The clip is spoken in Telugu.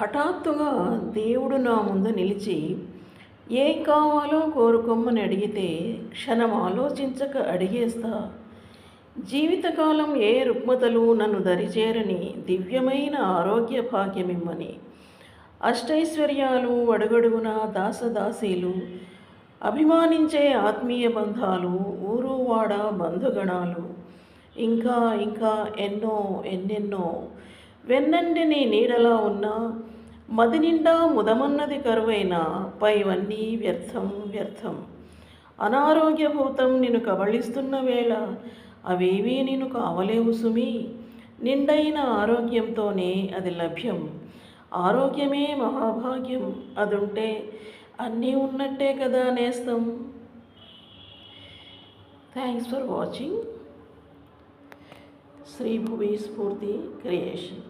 హఠాత్తుగా దేవుడు నా ముందు నిలిచి ఏ కావాలో కోరుకోమని అడిగితే క్షణం ఆలోచించక అడిగేస్తా. జీవితకాలం ఏ రుగ్మతలు నన్ను దరిచేరని దివ్యమైన ఆరోగ్య భాగ్యమిమ్మని. అష్టైశ్వర్యాలు అడుగడుగున దాసదాసీలు అభిమానించే ఆత్మీయ బంధాలు ఊరువాడ బంధుగణాలు. ఇంకా ఇంకా ఎన్నో ఎన్నెన్నో వెన్నండి నీ నీడలా ఉన్నా మది నిండా ముదమన్నది కరువైన పైవన్నీ వ్యర్థం వ్యర్థం. అనారోగ్యభూతం నిన్ను కబళిస్తున్న వేళ అవేవీ నేను కావలేవు సుమి. నిండైన ఆరోగ్యంతోనే అది లభ్యం. ఆరోగ్యమే మహాభాగ్యం. అదుంటే అన్నీ ఉన్నట్టే కదా నేస్తం. Thanks for watching శ్రీ భువి స్ఫూర్తి క్రియేషన్